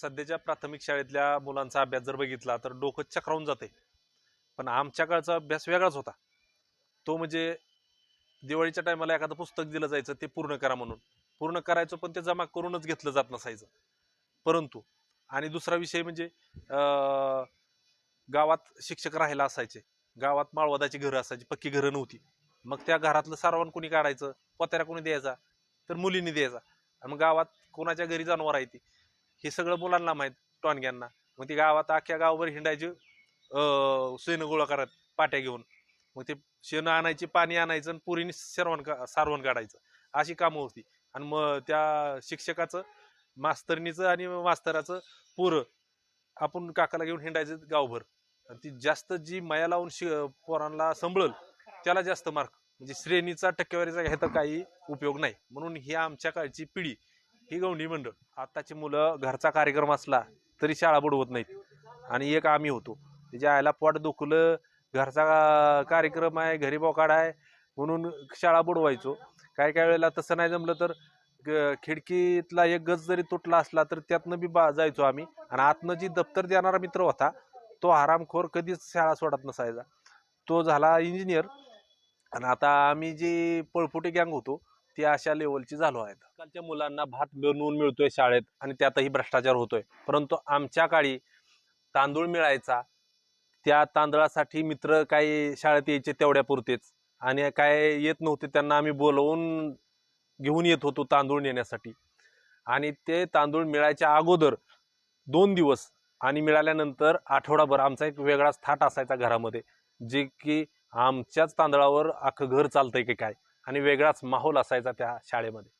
सध्याच्या प्राथमिक शाळेतल्या मुलांचा अभ्यास जर बघितला तर डोकं चक्रावून जाते. पण आमच्या काळचा अभ्यास वेगळाच होता. तो म्हणजे दिवाळीच्या टायमाला एखादं पुस्तक दिलं जायचं ते पूर्ण करा म्हणून. पूर्ण करायचं पण ते जमा करूनच घेतलं जात नसायचं. परंतु आणि दुसरा विषय म्हणजे अं, गावात शिक्षक राहायला असायचे. गावात माळवदाची घरं असायची पक्की घरं नव्हती. मग त्या घरातलं सारवण कोणी काढायचं पोत्याला कोणी द्यायचा तर मुलींनी द्यायचा. आणि मग गावात कोणाच्या घरी जनावर आहे ती? हे सगळं मुलांना माहीत टॉनग्यांना. मग ती गावात अख्ख्या गावभर हिंडायची अं, शेण गोळा करत पाट्या घेऊन. मग ते शेण आणायची पाणी आणायचं आणि पुरीने सरवण का सारवण काढायचं. अशी कामं होती. आणि मग त्या शिक्षकाचं मास्तरणीचं आणि मास्तराचं पोरं आपण काकाला घेऊन हिंडायचं गावभर. आणि ती जास्त जी माया लावून शि पोरांना संभळल त्याला जास्त मार्क म्हणजे श्रेणीचा टक्केवारीचा घ्यायचा काही उपयोग नाही. म्हणून ही आमच्या काळची पिढी ही गवंडी मंडळ. आत्ताची मुलं घरचा कार्यक्रम असला तरी शाळा बुडवत नाहीत. आणि एक आम्ही होतो. तिच्या आईला पोट दुखलं घरचा कार्यक्रम आहे घरी बोकाड आहे म्हणून शाळा बुडवायचो. काय काय वेळेला तसं नाही जमलं तर ग- खिडकीतला एक गज जरी तुटला असला तर त्यातनं बी बा जायचो आम्ही. आणि आतनं जी दप्तर देणारा मित्र होता तो हरामखोर कधीच शाळा सोडत नसायचा. तो झाला इंजिनियर. आणि आता आम्ही जी पळपुटी गँग होतो ती अशा लेवलची झालो आहेत. आजकालच्या मुलांना भात बनवून मिळतोय शाळेत आणि त्यातही भ्रष्टाचार होतोय. परंतु आमच्या काळी तांदूळ मिळायचा त्या तांदळासाठी मित्र काही शाळेत यायचे तेवढ्यापुरतेच आणि काय येत नव्हते त्यांना आम्ही बोलवून घेऊन येत होतो तांदूळ नेण्यासाठी. आणि ते तांदूळ मिळायच्या अगोदर दोन दिवस आणि मिळाल्यानंतर आठवडाभर आमचा एक वेगळाच थाट असायचा घरामध्ये. जे की आमच्याच तांदळावर अख्खं घर चालतंय की काय. आणि वेगळाच माहोल असायचा त्या शाळेमध्ये.